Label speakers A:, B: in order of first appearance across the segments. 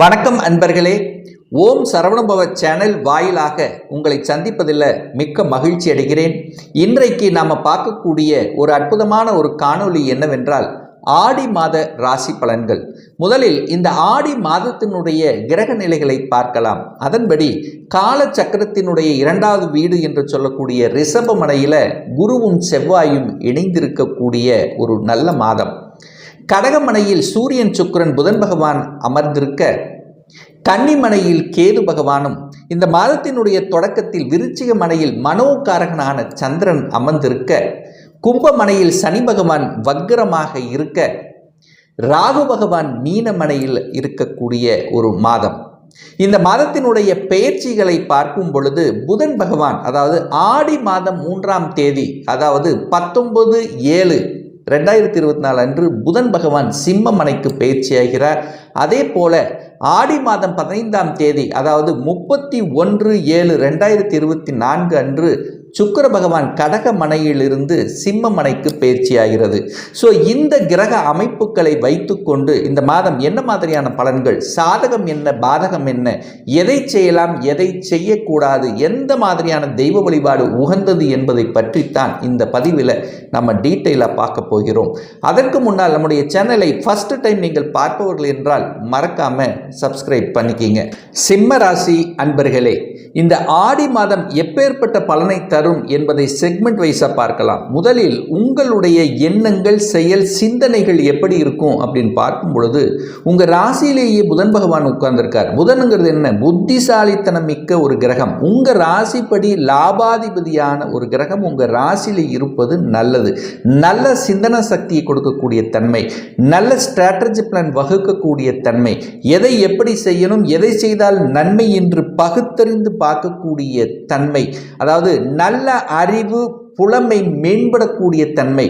A: வணக்கம் அன்பர்களே. ஓம் சரவணபவ சேனல் வாயிலாக உங்களை சந்திப்பதில் மிக்க மகிழ்ச்சி அடைகிறேன். இன்றைக்கு நாம் பார்க்கக்கூடிய ஒரு அற்புதமான ஒரு காணொளி என்னவென்றால் ஆடி மாத ராசி பலன்கள். முதலில் இந்த ஆடி மாதத்தினுடைய கிரக நிலைகளை பார்க்கலாம். அதன்படி கால சக்கரத்தினுடைய இரண்டாவது வீடு என்று சொல்லக்கூடிய ரிஷபமனையில் குருவும் செவ்வாயும் இணைந்திருக்கக்கூடிய ஒரு நல்ல மாதம். கடகமனையில் சூரியன் சுக்கிரன் புதன் பகவான் அமர்ந்திருக்க கன்னிமனையில் கேது பகவானும் இந்த மாதத்தினுடைய தொடக்கத்தில் விருச்சிக மனையில் மனோகாரகனான சந்திரன் அமர்ந்திருக்க கும்பமனையில் சனி பகவான் வக்ரமாக இருக்க ராகு பகவான் மீனமனையில் இருக்கக்கூடிய ஒரு மாதம். இந்த மாதத்தினுடைய பெயர்ச்சிகளை பார்க்கும் பொழுது புதன் பகவான் அதாவது ஆடி மாதம் மூன்றாம் தேதி அதாவது பத்தொன்பது ஏழு ரெண்டாயிரத்தி இருபத்தி நாலு அன்று புதன் பகவான் சிம்மமனைக்கு பயிற்சியாகிறார் அதே போல ஆடி மாதம் பதினைந்தாம் தேதி அதாவது முப்பத்தி ஒன்று ஏழு ரெண்டாயிரத்தி இருபத்தி நான்கு அன்று சுக்கர பகவான் கடக மனையிலிருந்து சிம்ம மனைக்கு பயிற்சியாகிறது ஸோ இந்த கிரக அமைப்புகளை வைத்துக்கொண்டு இந்த மாதம் என்ன மாதிரியான பலன்கள்? சாதகம் என்ன? பாதகம் என்ன? எதை செய்யலாம்? எதை செய்யக்கூடாது? எந்த மாதிரியான தெய்வ வழிபாடு உகந்தது என்பதை பற்றித்தான் இந்த பதிவில் நம்ம டீட்டெயிலாக பார்க்க போகிறோம். அதற்கு முன்னால் நம்முடைய சேனலை ஃபஸ்ட்டு டைம் நீங்கள் பார்ப்பவர்கள் என்றால் மறக்காமல் சப்ஸ்கிரைப் பண்ணிக்கிங்க. சிம்ம ராசி அன்பர்களே இந்த ஆடி மாதம் எப்பேற்பட்ட பலனை தரும்? என்பதை செக்மெண்ட் வைஸாக பார்க்கலாம். முதலில் உங்களுடைய எண்ணங்கள் செயல் சிந்தனைகள் எப்படி இருக்கும் அப்படின்னு பார்க்கும் பொழுது உங்கள் ராசியிலேயே புதன் பகவான் உட்கார்ந்துருக்கார். புதனுங்கிறது என்ன? புத்திசாலித்தனம் மிக்க ஒரு கிரகம். உங்கள் ராசிப்படி லாபாதிபதியான ஒரு கிரகம் உங்கள் ராசியில் இருப்பது நல்லது. நல்ல சிந்தன சக்தியை கொடுக்கக்கூடிய தன்மை. நல்ல ஸ்ட்ராட்டஜி பிளான் வகுக்கக்கூடிய தன்மை. எதை எப்படி செய்யணும்? எதை செய்தால் நன்மை என்று பகுத்தறிந்து பார்க்கக்கூடிய தன்மை அதாவது நல்ல அறிவு புலமை மேம்படக்கூடிய தன்மை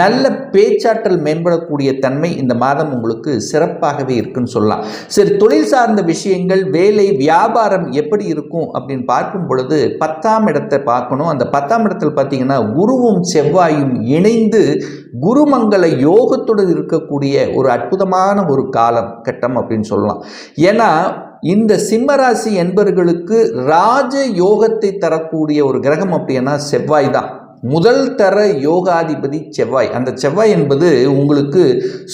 A: நல்ல பேச்சாற்றல் மேம்படக்கூடிய தன்மை இந்த மாதம் உங்களுக்கு சிறப்பாகவே இருக்குன்னு சொல்லலாம். சரி தொழில் சார்ந்த விஷயங்கள் வேலை வியாபாரம் எப்படி இருக்கும் அப்படின்னு பார்க்கும் பொழுது பத்தாம் இடத்தை பார்க்கணும். அந்த பத்தாம் இடத்தில் பார்த்தீங்கன்னா குருவும் செவ்வாயும் இணைந்து குருமங்கள யோகத்துடன் இருக்கக்கூடிய ஒரு அற்புதமான ஒரு காலம் கட்டம் அப்படின்னு சொல்லலாம். ஏன்னா இந்த சிம்மராசி என்பர்களுக்கு ராஜ யோகத்தை தரக்கூடிய ஒரு கிரகம் அப்படின்னா செவ்வாய் தான். முதல் தர யோகாதிபதி செவ்வாய். அந்த செவ்வாய் என்பது உங்களுக்கு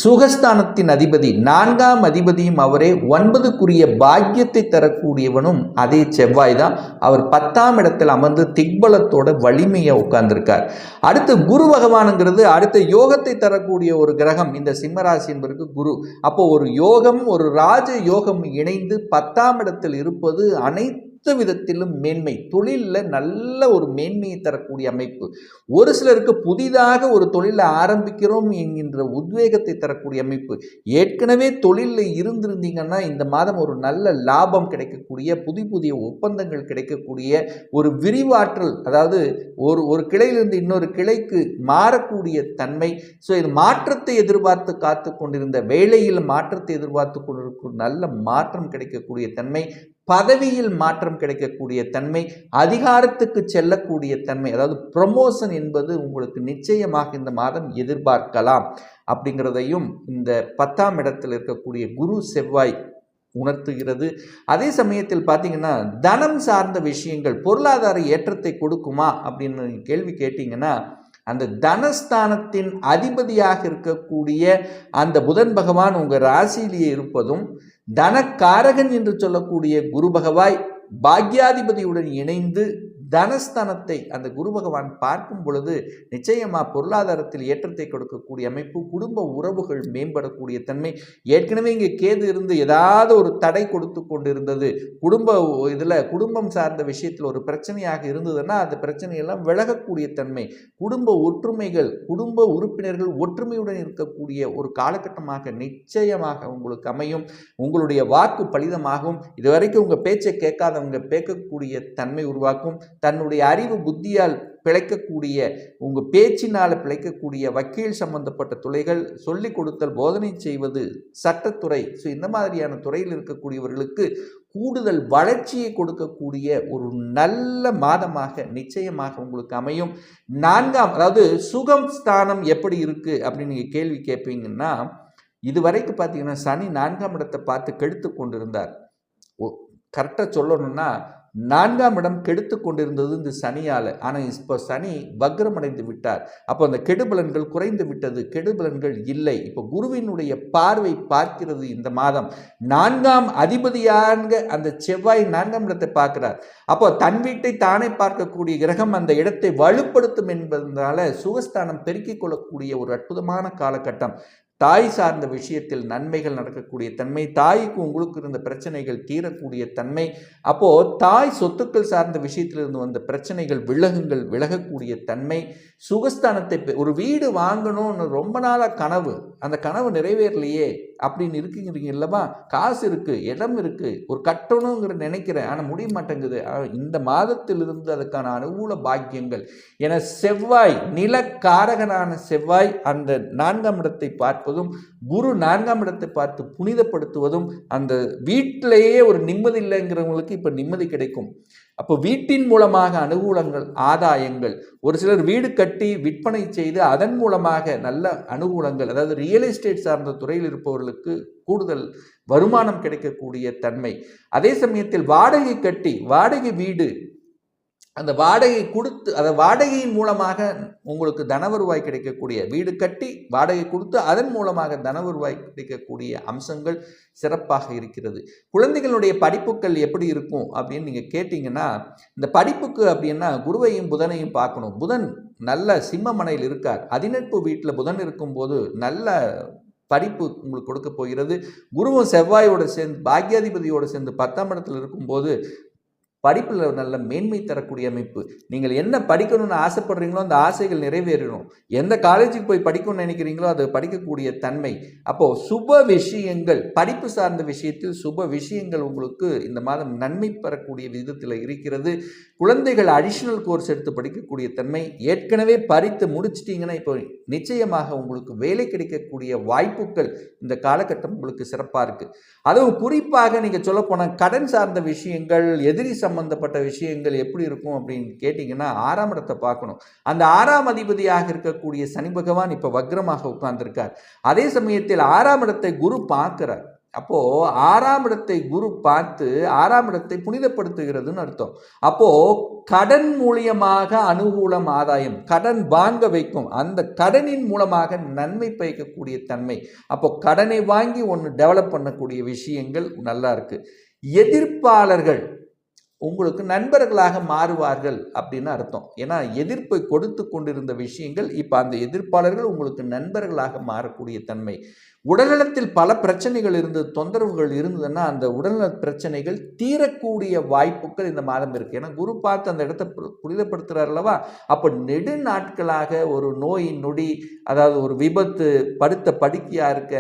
A: சுகஸ்தானத்தின் அதிபதி நான்காம் அதிபதியும் அவரே ஒன்பதுக்குரிய பாக்கியத்தை தரக்கூடியவனும் அதே செவ்வாய் தான். அவர் பத்தாம் இடத்தில் அமர்ந்து திக்பலத்தோட வலிமையை உட்கார்ந்திருக்கார். அடுத்து குரு பகவானுங்கிறது அடுத்த யோகத்தை தரக்கூடிய ஒரு கிரகம் இந்த சிம்மராசி என்பதற்கு குரு. அப்போ ஒரு யோகம் ஒரு ராஜ யோகம் இணைந்து பத்தாம் இடத்தில் இருப்பது அனைத்து அனைத்து விதத்திலும் மேன்மை தொழிலில் நல்ல ஒரு மேன்மையை தரக்கூடிய அமைப்பு. ஒரு சிலருக்கு புதிதாக ஒரு தொழிலை ஆரம்பிக்கிறோம் என்கின்ற உத்வேகத்தை தரக்கூடிய அமைப்பு. ஏற்கனவே தொழிலில் இருந்திருந்தீங்கன்னா இந்த மாதம் ஒரு நல்ல லாபம் கிடைக்கக்கூடிய புதிய புதிய ஒப்பந்தங்கள் கிடைக்கக்கூடிய ஒரு விரிவாற்றல் அதாவது ஒரு ஒரு கிளையிலிருந்து இன்னொரு கிளைக்கு மாறக்கூடிய தன்மை. ஸோ இது மாற்றத்தை எதிர்பார்த்து காத்து கொண்டிருந்த வேலையில் மாற்றத்தை எதிர்பார்த்து கொண்டிருக்கும் நல்ல மாற்றம் கிடைக்கக்கூடிய தன்மை. பதவியில் மாற்றம் கிடைக்கக்கூடிய தன்மை அதிகாரத்துக்கு செல்லக்கூடிய தன்மை அதாவது ப்ரொமோஷன் என்பது உங்களுக்கு நிச்சயமாக இந்த மாதம் எதிர்பார்க்கலாம் அப்படிங்கிறதையும் இந்த பத்தாம் இடத்தில் இருக்கக்கூடிய குரு செவ்வாய் உணர்த்துகிறது. அதே சமயத்தில் பார்த்தீங்கன்னா தனம் சார்ந்த விஷயங்கள் பொருளாதார ஏற்றத்தை கொடுக்குமா அப்படின்னு கேள்வி கேட்டிங்கன்னா அந்த தனஸ்தானத்தின் அதிபதியாக இருக்கக்கூடிய அந்த புதன் பகவான் உங்கள் ராசியிலேயே இருப்பதும் தனக்காரகன் என்று சொல்லக்கூடிய குரு பகவாய் பாக்யாதிபதியுடன் இணைந்து தனஸ்தானத்தை அந்த குரு பகவான் பார்க்கும் பொழுது நிச்சயமாக பொருளாதாரத்தில் ஏற்றத்தை கொடுக்கக்கூடிய அமைப்பு குடும்ப உறவுகள் மேம்படக்கூடிய தன்மை. ஏற்கனவே இங்கே கேது இருந்து ஏதாவது ஒரு தடை கொடுத்து கொண்டு இருந்தது குடும்ப இதில் குடும்பம் சார்ந்த விஷயத்தில் ஒரு பிரச்சனையாக இருந்ததுன்னா அந்த பிரச்சனையெல்லாம் விலகக்கூடிய தன்மை. குடும்ப ஒற்றுமைகள் குடும்ப உறுப்பினர்கள் ஒற்றுமையுடன் இருக்கக்கூடிய ஒரு காலகட்டமாக நிச்சயமாக உங்களுக்கு அமையும். உங்களுடைய வாக்கு பலிதமாகும். இதுவரைக்கும் உங்கள் பேச்சை கேட்காதவங்க பேக்கக்கூடிய தன்மை உருவாக்கும். தன்னுடைய அறிவு புத்தியால் பிழைக்கக்கூடிய உங்கள் பேச்சினால் பிழைக்கக்கூடிய வக்கீல் சம்பந்தப்பட்ட துறைகள் சொல்லிக் கொடுத்தல் போதனை செய்வது சட்டத்துறை ஸோ இந்த மாதிரியான துறையில் இருக்கக்கூடியவர்களுக்கு கூடுதல் வளர்ச்சியை கொடுக்கக்கூடிய ஒரு நல்ல மாதமாக நிச்சயமாக உங்களுக்கு அமையும். நான்காம் அதாவது சுகம் ஸ்தானம் எப்படி இருக்குது அப்படின்னு நீங்கள் கேள்வி கேட்பீங்கன்னா இதுவரைக்கும் பார்த்தீங்கன்னா சனி நான்காம் இடத்தை பார்த்து கெடுத்து கொண்டிருந்தார். கரெக்டாக சொல்லணும்னா நான்காம் இடம் கெடுத்து கொண்டிருந்தது இந்த சனியால். ஆனால் இப்போ சனி வக்ரமடைந்து விட்டார். அப்போ அந்த கெடுபலன்கள் குறைந்து விட்டது. கெடுபலன்கள் இல்லை. இப்போ குருவினுடைய பார்வை பார்க்கிறது இந்த மாதம். நான்காம் அதிபதியாக அந்த செவ்வாய் நான்காம் இடத்தை பார்க்கிறார். அப்போ தன் வீட்டை தானே பார்க்கக்கூடிய கிரகம் அந்த இடத்தை வலுப்படுத்தும் என்பதனால சுகஸ்தானம் பெருக்கிக் கொள்ளக்கூடிய ஒரு அற்புதமான காலகட்டம். தாய் சார்ந்த விஷயத்தில் நன்மைகள் நடக்கக்கூடிய தன்மை தாய்க்கு உங்களுக்கு இருந்த பிரச்சனைகள் தீரக்கூடிய தன்மை அப்போது தாய் சொத்துக்கள் சார்ந்த விஷயத்திலிருந்து வந்த பிரச்சனைகள் விலகுங்கள் விலகக்கூடிய தன்மை சுகஸ்தானத்தை ஒரு வீடு வாங்கணும்னு ரொம்ப நாளாக கனவு அந்த கனவு நிறைவேறலையே அப்படின்னு இருக்குங்கிறீங்க இல்லவா? காசு இருக்குது இடம் இருக்குது ஒரு கட்டணுங்கிற நினைக்கிறேன் ஆனால் முடிய மாட்டேங்குது. இந்த மாதத்திலிருந்து அதுக்கான அனுகூல பாக்கியங்கள். என செவ்வாய் நிலக்காரகனான செவ்வாய் அந்த நான்காம் இடத்தை பார்த்து பார்ப்பதும் குரு நான்காம் இடத்தை பார்த்து புனிதப்படுத்துவதும் அந்த வீட்டிலேயே ஒரு நிம்மதி இல்லைங்கிறவங்களுக்கு இப்போ நிம்மதி கிடைக்கும். அப்போ வீட்டின் மூலமாக அனுகூலங்கள் ஆதாயங்கள் ஒரு சிலர் வீடு கட்டி விற்பனை செய்து அதன் மூலமாக நல்ல அனுகூலங்கள் அதாவது ரியல் எஸ்டேட் சார்ந்த துறையில் இருப்பவர்களுக்கு கூடுதல் வருமானம் கிடைக்கக்கூடிய தன்மை. அதே சமயத்தில் வாடகை கட்டி வாடகை வீடு அந்த வாடகை கொடுத்து அந்த வாடகையின் மூலமாக உங்களுக்கு தன வருவாய் கிடைக்கக்கூடிய வீடு கட்டி வாடகை கொடுத்து அதன் மூலமாக தன வருவாய் கிடைக்கக்கூடிய அம்சங்கள் சிறப்பாக இருக்கிறது. குழந்தைகளுடைய படிப்புகள் எப்படி இருக்கும் அப்படின்னு நீங்கள் கேட்டிங்கன்னா இந்த படிப்புக்கு அப்படின்னா குருவையும் புதனையும் பார்க்கணும். புதன் நல்ல சிம்மமனையில் இருக்கார். அதிநட்பு வீட்டில் புதன் இருக்கும்போது நல்ல படிப்பு உங்களுக்கு கொடுக்க போகிறது. குருவும் செவ்வாயோடு சேர்ந்து பாக்யாதிபதியோடு சேர்ந்து பத்தாம் இடத்தில் இருக்கும்போது படிப்பில் நல்ல மேன்மை தரக்கூடிய அமைப்பு. நீங்கள் என்ன படிக்கணும்னு ஆசைப்படுறீங்களோ அந்த ஆசைகள் நிறைவேறணும். எந்த காலேஜுக்கு போய் படிக்கணும்னு நினைக்கிறீங்களோ அது படிக்கக்கூடிய தன்மை. அப்போது சுப விஷயங்கள் படிப்பு சார்ந்த விஷயத்தில் சுப விஷயங்கள் உங்களுக்கு இந்த மாதம் நன்மை பெறக்கூடிய விதத்தில் இருக்கிறது. குழந்தைகள் அடிஷ்னல் கோர்ஸ் எடுத்து படிக்கக்கூடிய தன்மை. ஏற்கனவே பறித்து முடிச்சிட்டிங்கன்னா இப்போ நிச்சயமாக உங்களுக்கு வேலை கிடைக்கக்கூடிய வாய்ப்புகள் இந்த காலகட்டம் உங்களுக்கு சிறப்பாக இருக்குது அதுவும் குறிப்பாக நீங்கள் சொல்லப்போனால் கடன் சார்ந்த விஷயங்கள் எதிரி சம்பந்தப்பட்ட விஷயங்கள் எப்படி இருக்கும் அப்படின்னு கேட்டிங்கன்னா ஆறாம் இடத்தை பார்க்கணும். அந்த ஆறாம் அதிபதியாக இருக்கக்கூடிய சனி பகவான் இப்போ வக்ரமாக உட்கார்ந்துருக்கார். அதே சமயத்தில் ஆறாம் இடத்தை குரு பார்க்குறார். அப்போ ஆறாம் இடத்தை குரு பார்த்து ஆறாம் இடத்தை புனிதப்படுத்துகிறதுன்னு அர்த்தம். அப்போ கடன் மூலியமாக அனுகூலம் ஆதாயம் கடன் வாங்க வைக்கும் அந்த கடனின் மூலமாக நன்மை பயக்கக்கூடிய தன்மை. அப்போ கடனை வாங்கி ஒன்று டெவலப் பண்ணக்கூடிய விஷயங்கள் நல்லா இருக்குது எதிர்ப்பாளர்கள் உங்களுக்கு நண்பர்களாக மாறுவார்கள் அப்படின்னு அர்த்தம். ஏன்னா எதிர்ப்பை கொடுத்து கொண்டிருந்த விஷயங்கள் இப்போ அந்த எதிர்ப்பாளர்கள் உங்களுக்கு நண்பர்களாக மாறக்கூடிய தன்மை. உடல்நலத்தில் பல பிரச்சனைகள் இருந்தது தொந்தரவுகள் இருந்ததுன்னா அந்த உடல்நல பிரச்சனைகள் தீரக்கூடிய வாய்ப்புகள் இந்த மாதம் இருக்குது ஏன்னா குரு பார்த்து அந்த இடத்த புனிதப்படுத்துகிறார் அல்லவா? அப்போ நெடு நாட்களாக ஒரு நோய் நொடி அதாவது ஒரு விபத்து படுத்த படுக்கையாக இருக்க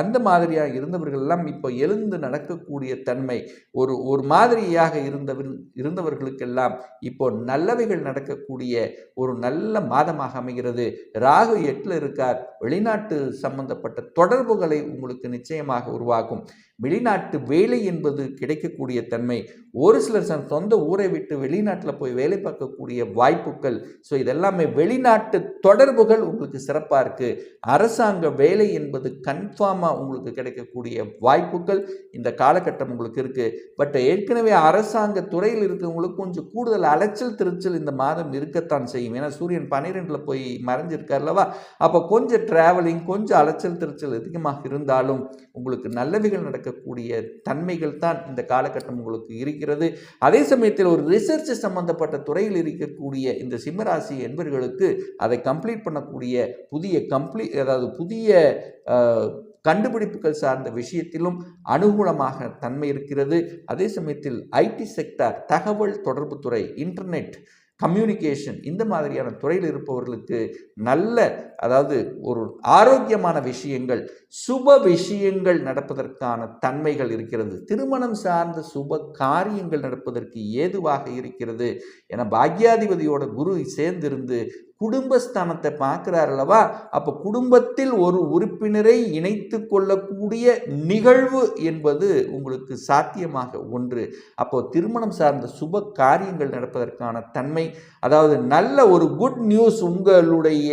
A: அந்த மாதிரியாக இருந்தவர்கள் எல்லாம் இப்போ எழுந்து நடக்கக்கூடிய தன்மை ஒரு ஒரு மாதிரியாக இருந்தவர் இருந்தவர்களுக்கெல்லாம் இப்போ நல்லவைகள் நடக்கக்கூடிய ஒரு நல்ல மாதமாக அமைகிறது. ராகு எட்டில் இருக்கார். வெளிநாட்டு சம்பந்தப்பட்ட தொடர்புகளை உங்களுக்கு நிச்சயமாக உருவாக்கும். வெளிநாட்டு வேலை என்பது கிடைக்கக்கூடிய தன்மை. ஒரு சிலர் சொந்த ஊரை விட்டு வெளிநாட்டில் போய் வேலை பார்க்கக்கூடிய வாய்ப்புகள். ஸோ இதெல்லாமே வெளிநாட்டு தொடர்புகள் உங்களுக்கு சிறப்பாக இருக்குது அரசாங்க வேலை என்பது கன்ஃபார்மாக உங்களுக்கு கிடைக்கக்கூடிய வாய்ப்புகள் இந்த காலகட்டம் உங்களுக்கு இருக்குது பட் ஏற்கனவே அரசாங்க துறையில் இருக்கிறவங்களுக்கு கொஞ்சம் கூடுதல் அலைச்சல் திருச்சல் இந்த மாதம் இருக்கத்தான் செய்யும். ஏன்னா சூரியன் பன்னிரெண்டில் போய் மறைஞ்சிருக்கார்லவா அப்போ கொஞ்சம் ட்ராவலிங் கொஞ்சம் அலைச்சல் திருச்சல் அதிகமாக இருந்தாலும் உங்களுக்கு நல்லவைகள் இருக்கக்கூடிய தன்மைகள் தான் இந்த காலகட்டம் உங்களுக்கு இருக்கிறது. அதே சமயத்தில் ஒரு ரிசர்ச் சம்பந்தப்பட்ட துறையில் இருக்கக்கூடிய இந்த சிம்மராசி என்பவர்களுக்கு அதை கம்ப்ளீட் பண்ணக்கூடிய புதிய கம்ப்ளீட் அதாவது புதிய கண்டுபிடிப்புகள் சார்ந்த விஷயத்திலும் அனுகூலமாக தன்மை இருக்கிறது. அதே சமயத்தில் ஐடி செக்டார் தகவல் தொடர்பு துறை இன்டர்நெட் கம்யூனிகேஷன் இந்த மாதிரியான துறையில் இருப்பவர்களுக்கு நல்ல அதாவது ஒரு ஆரோக்கியமான விஷயங்கள் சுப விஷயங்கள் நடப்பதற்கான தன்மைகள் இருக்கிறது. திருமணம் சார்ந்த சுப காரியங்கள் நடப்பதற்கு ஏதுவாக இருக்கிறது. என பாக்யாதிபதியோட குரு சேர்ந்திருந்து குடும்பஸ்தானத்தை பார்க்குறார் அல்லவா அப்போ குடும்பத்தில் ஒரு உறுப்பினரை இணைத்து கொள்ளக்கூடிய நிகழ்வு என்பது உங்களுக்கு சாத்தியமாக ஒன்று. அப்போ திருமணம் சார்ந்த சுப காரியங்கள் நடப்பதற்கான தன்மை அதாவது நல்ல ஒரு குட் நியூஸ் உங்களுடைய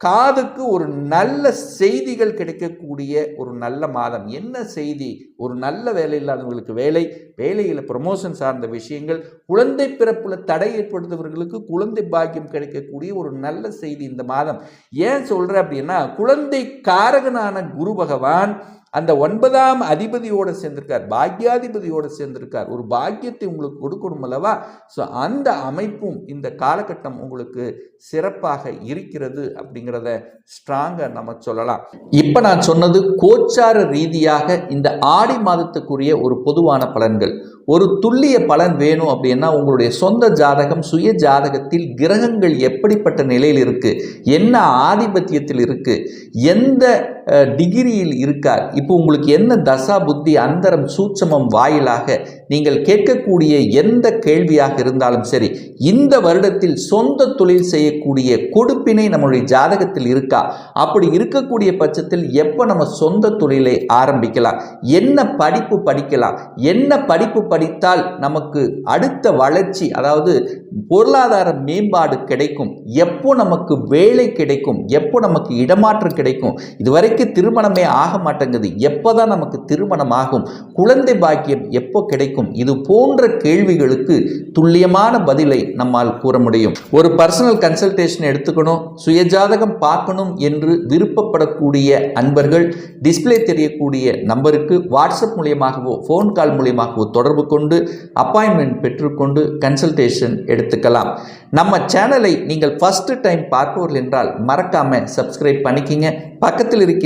A: காதுக்கு ஒரு நல்ல செய்திகள் கிடைக்கக்கூடிய ஒரு நல்ல மாதம். என்ன செய்தி? ஒரு நல்ல வேலை இல்லாதவங்களுக்கு வேலை வேலையில் ப்ரமோஷன் சார்ந்த விஷயங்கள் குழந்தை பிறப்பில் தடை ஏற்படுத்தவர்களுக்கு குழந்தை பாக்கியம் கிடைக்கக்கூடிய ஒரு நல்ல செய்தி இந்த மாதம். ஏன் சொல்கிறேன் அப்படின்னா குழந்தை காரகனான குரு பகவான் அந்த ஒன்பதாம் அதிபதியோடு சேர்ந்திருக்கார் பாக்யாதிபதியோடு சேர்ந்திருக்கார். ஒரு பாக்கியத்தை உங்களுக்கு கொடுக்கணும் அல்லவா? ஸோ அந்த அமைப்பும் இந்த காலகட்டம் உங்களுக்கு சிறப்பாக இருக்கிறது அப்படிங்கிறத ஸ்ட்ராங்காக நம்ம சொல்லலாம். இப்போ நான் சொன்னது கோச்சார ரீதியாக இந்த ஆடி மாதத்துக்குரிய ஒரு பொதுவான பலன்கள். ஒரு துல்லிய பலன் வேணும் அப்படின்னா உங்களுடைய சொந்த ஜாதகம் சுய ஜாதகத்தில் கிரகங்கள் எப்படிப்பட்ட நிலையில் இருக்குது என்ன ஆதிபத்தியத்தில் இருக்குது எந்த டிகிரியில் இருக்கார். இப்போ உங்களுக்கு என்ன தசா புத்தி அந்தரம் சூட்சமம் வாயிலாக நீங்கள் கேட்கக்கூடிய எந்த கேள்வியாக இருந்தாலும் சரி இந்த வருடத்தில் சொந்த தொழில் செய்யக்கூடிய கொடுப்பினை நம்முடைய ஜாதகத்தில் இருக்கா? அப்படி இருக்கக்கூடிய பட்சத்தில் எப்போ நம்ம சொந்த தொழிலை ஆரம்பிக்கலாம்? என்ன படிப்பு படிக்கலாம்? என்ன படிப்பு படித்தால் நமக்கு அடுத்த வளர்ச்சி அதாவது பொருளாதார மேம்பாடு கிடைக்கும்? எப்போ நமக்கு வேலை கிடைக்கும்? எப்போ நமக்கு இடமாற்றம் கிடைக்கும்? இதுவரைக்கும் திருமணமே ஆக மாட்டேங்குது. எப்போ தான் நமக்கு திருமணம் ஆகும் குழந்தை பாக்கியம் எப்போ கிடைக்கும்? இது போன்ற கேள்விகளுக்கு துல்லியமான பதிலை நம்மால் கூற முடியும். ஒரு பர்சனல் கன்சல்டேஷன் எடுத்துக்கணும் சுயஜாதகம் பார்க்கணும் என்று விருப்பப்படக்கூடிய அன்பர்கள் டிஸ்பிளே தெரியக்கூடிய நம்பருக்கு வாட்ஸ்அப் மூலியமாகவோ ஃபோன் கால் மூலியமாகவோ தொடர்பு கொண்டு அப்பாயின்மெண்ட் பெற்றுக்கொண்டு கன்சல்டேஷன் எடுத்துக்கலாம். நம்ம சேனலை நீங்கள் ஃபஸ்ட்டு டைம் பார்ப்பவர்கள் என்றால் மறக்காமல் சப்ஸ்கிரைப் பண்ணிக்கிங்க. பக்கத்தில் இருக்க